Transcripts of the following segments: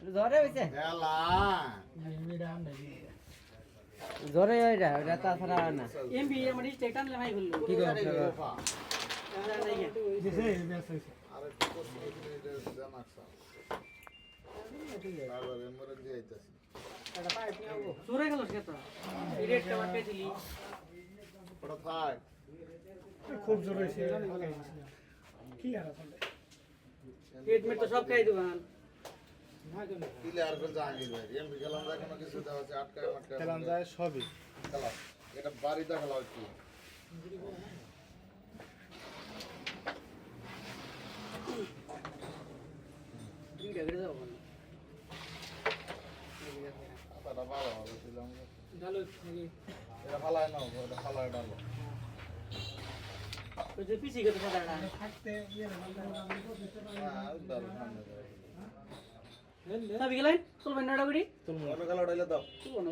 জ্বরে হয়েছে খেলা জ্বরে ওইটা ওটা তাছাড়া না। এমবি আমার স্টেক টানলে ভাই বলল কি আরে জোরে গেল তো। কামার খুব জোর ট্রিটমেন্ট সব খাই দেবেন। ক্লিয়ার করে জাহাঙ্গীর ভাই এমপি খেলাম যায় কোনো কিছু দেওয়া হচ্ছে আটকায় আটকায় খেলাম যায় সবই। খেলা এটা বাড়িতে খেলা হচ্ছে। পিছিয়ে গেছে থাকতে হ্যাঁ। তবে গেলেন চলবেন খেলা উঠাইলে দাও। না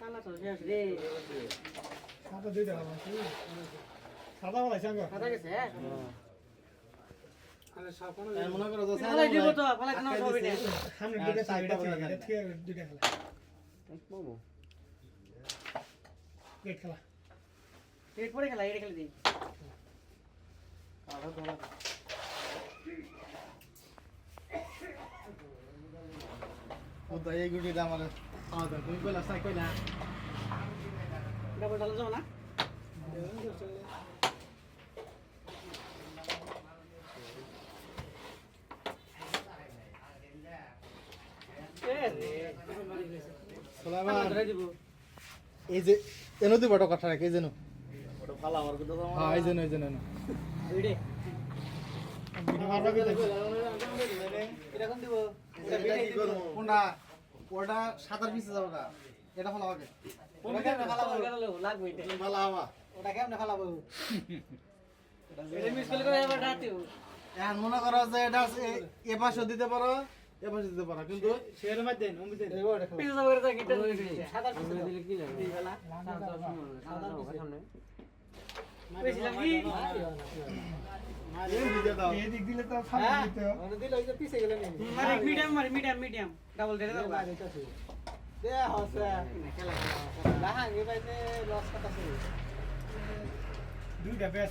কালা তো শেষ রে সাদা দুইটা খেলাম সাদা বলাই সাঙ্গ খাতা গেছে হ্যাঁ মনে করো ফালাই দিব তো ফালাই কেন সব এটা সামনে দুইটা সাইডটা এটা থেকে দুইটা খেলা। গেট খেলা। পরে খেলা এটা খেলে দিই ওদা এই গুটিটা আমার আদা তুমি কইলা সাই কইলা। ডাবল ডালো যাব না? এ রে সোলাইমান ধরে দিব। এই যে এনো দিব বড় কথা রাখে এই যেন ওটা ফালা আমার কিন্তু হ্যাঁ এই যেন এই যেন ওটা সাতার পিছে যাবে এটা ফলা হবে ওটা কেমনে ওটা কেমনে ফলাবো এখন মনে করো যে এটা এ পাশে দিতে পারো এ পাশে দিতে পারো কিন্তু দিই সাদা সামনে পেছিলাম কি? এই দিতে দাও এই দিক দিলে তো সামনে দিতে হবে। ওটা দিলে ওই যে পিছে গেলে নেই। মারি মিডিয়াম মারি মিডিয়াম মিডিয়াম। ডাবল ডেরে দাও দে হসে খেলা লাহাঙ্গে বাইতে লস কথা শুরু দুইটা ব্যাস